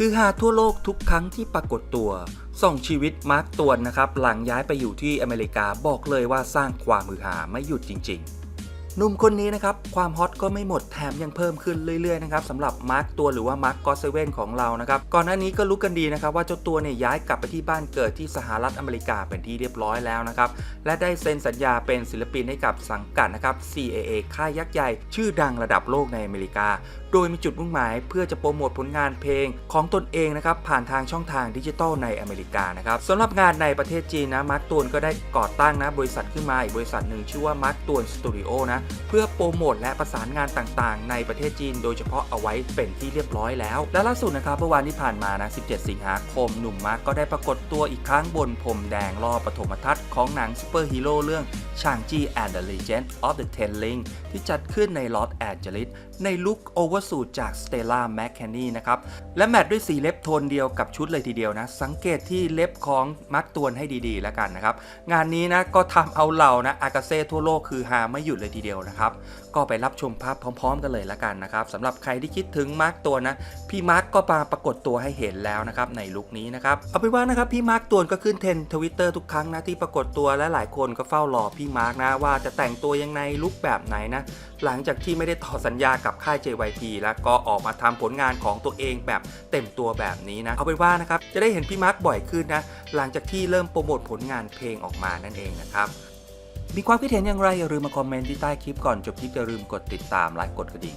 ฮือฮาทั่วโลกทุกครั้งที่ปรากฏตัวส่องชีวิตมาร์กตวนนะครับ หลังย้ายไปอยู่ที่อเมริกาบอกเลยว่าสร้างความฮือฮาไม่หยุดจริง ๆ หนุ่มคนนี้นะครับ ความฮอตก็ไม่หมดแถมยังเพิ่มขึ้นเรื่อยๆนะครับสำหรับมาร์คตัวหรือว่ามาร์คกอสเซเว่นของเรานะครับก่อนหน้านี้ก็รู้กันดีนะครับว่าเจ้าตัวเนี่ยย้ายกลับไปที่บ้านเกิดที่สหรัฐอเมริกาเป็นที่เรียบร้อยแล้วนะครับและได้เซ็นสัญญาเป็นศิลปินให้กับสังกัดนะครับ CAA ค่ายยักษ์ใหญ่ชื่อดังระดับโลกในอเมริกา โดยมีจุดมุ่งหมายเพื่อจะโปรโมทผลงานเพลงของตนเองนะครับผ่านทางช่องทางดิจิทัลในอเมริกานะครับสำหรับงานในประเทศจีนนะมาร์คตวนก็ได้ก่อตั้งนะบริษัทขึ้นมาอีกบริษัทหนึ่งชื่อว่ามาร์คตวนสตูดิโอนะเพื่อโปรโมทและประสานงานต่างๆ ในประเทศจีนโดยเฉพาะเอาไว้เป็นที่เรียบร้อยแล้ว และล่าสุดนะครับเมื่อวานที่ผ่านมานะ 17 สิงหาคม หนุ่มมาร์กก็ได้ปรากฏตัวอีกครั้งบนพรมแดงรอบปฐมทัศน์ของหนังซูเปอร์ฮีโร่เรื่องชางจี and the Legend of the Ten Ring ที่จัดขึ้นในลอสแอนเจลิส ในลุคโอเวอร์สูทจาก Stella McCanney นะครับ และแมทด้วยสีเล็บโทนเดียวกับชุดเลยทีเดียวนะ สังเกตที่เล็บของมัดตวนให้ดีๆ แล้วกันนะครับ งานนี้นะก็ทำเอาเหล่านะอากาเซ่ทั่วโลกคือหาไม่หยุดเลยทีเดียวนะครับ ก็ไปรับชมภาพพร้อม ๆ กันเลยละกันนะครับสำหรับใครที่คิดถึงมาร์กตัวนะ พี่มาร์กก็มาปรากฏตัวให้เห็นแล้วนะครับในลุคนี้นะครับเอาเป็นว่านะครับพี่มาร์กตัวก็ขึ้นเทรนทวิตเตอร์ทุกครั้งนะที่ปรากฏตัวและหลายคนก็เฝ้ารอพี่มาร์กนะว่าจะแต่งตัวยังไงลุคแบบไหนนะหลังจากที่ไม่ได้ต่อสัญญากับับค่าย JYP แล้วก็ออกมาทำผลงานของตัวเองแบบเต็มตัวแบบนี้นะ เอาเป็นว่านะครับ จะได้เห็นพี่มาร์คบ่อยขึ้นนะ หลังจากที่เริ่มโปรโมทผลงานเพลงออกมานั่นเองนะครับมีความคิดเห็นอย่างไรอย่าลืมมาคอมเมนต์ที่ใต้คลิปก่อนจบคลิปอย่าลืมกดติดตามไลค์กดกระดิ่ง